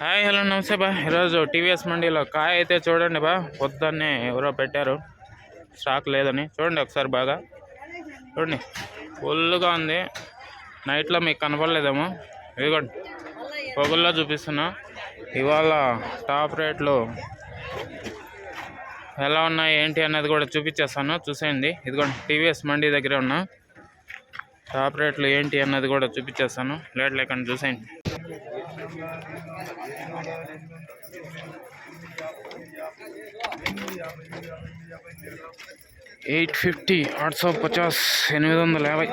Hi hello నమస్తే బా. ఈరోజు టీవీఎస్ మండీలో కాయ అయితే చూడండి బా. పొద్దున్నే ఎవరో పెట్టారు. స్టాక్ లేదని. చూడండి ఒకసారి బాగా. చూడండి. ఫుల్గా ఉంది. నైట్లో మీకు కనపడలేదేమో. ఇదిగోండి. పొగుల్లో చూపిస్తున్నా. ఇవాళ టాప్ రేట్లు ఎలా ఉన్నాయి ఏంటి అనేది కూడా చూపించేస్తాను. చూసేయండి. ఇదిగోండి. టీవీఎస్ మండీ దగ్గరే ఉన్నా. టాప్ రేట్లు ఏంటి అన్నది కూడా చూపించేస్తాను. లేట్ లేకుండా చూసేయండి. ఎయిట్ ఫిఫ్టీ ఆరు సో పచాస్ ఎనిమిది వందల యాభై.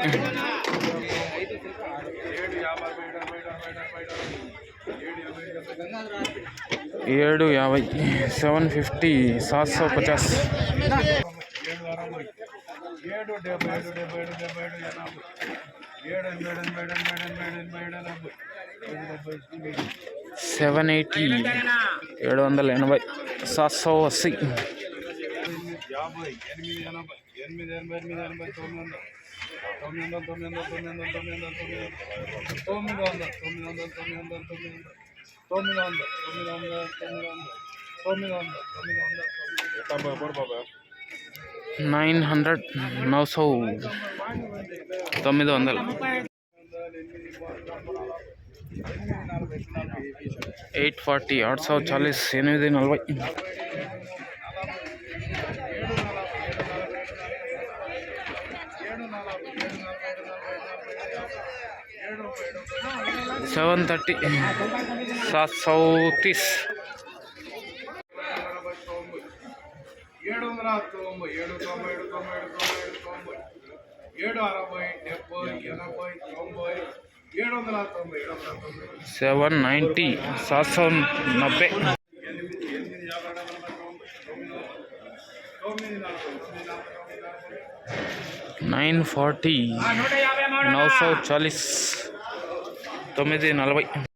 ఏడు యాభై సెవెన్ ఫిఫ్టీ సాత్ సో పచాస్. ఏడు డెబ్బై ఏడు డెబ్బై ఏడు డెబ్బై ఏడు ఎనభై సెవెన్ ఎయిటీ ఏడు వందల ఎనభై సత్సవ అస్సీ నైన్ హండ్రెడ్ నౌ సౌ తొమ్మిది వందలు ఎయిట్ ఫార్టీ ఆరు సౌ చాలీస్ ఎనిమిది నలభై सेवन थर्टी सात सौ तीस ಏಳು ನೂರ ತೊಂಬೈ ಏಳು ತೊಂಬೈ ಏಳು ತೊಂಬೈ ಏಳು ತೊಂಬೈ ಏಳು ತೊಂಬೈ सेवन नाइंटी सात सौ नब्बे नईन फारटी नौ सौ चालीस तुम नलब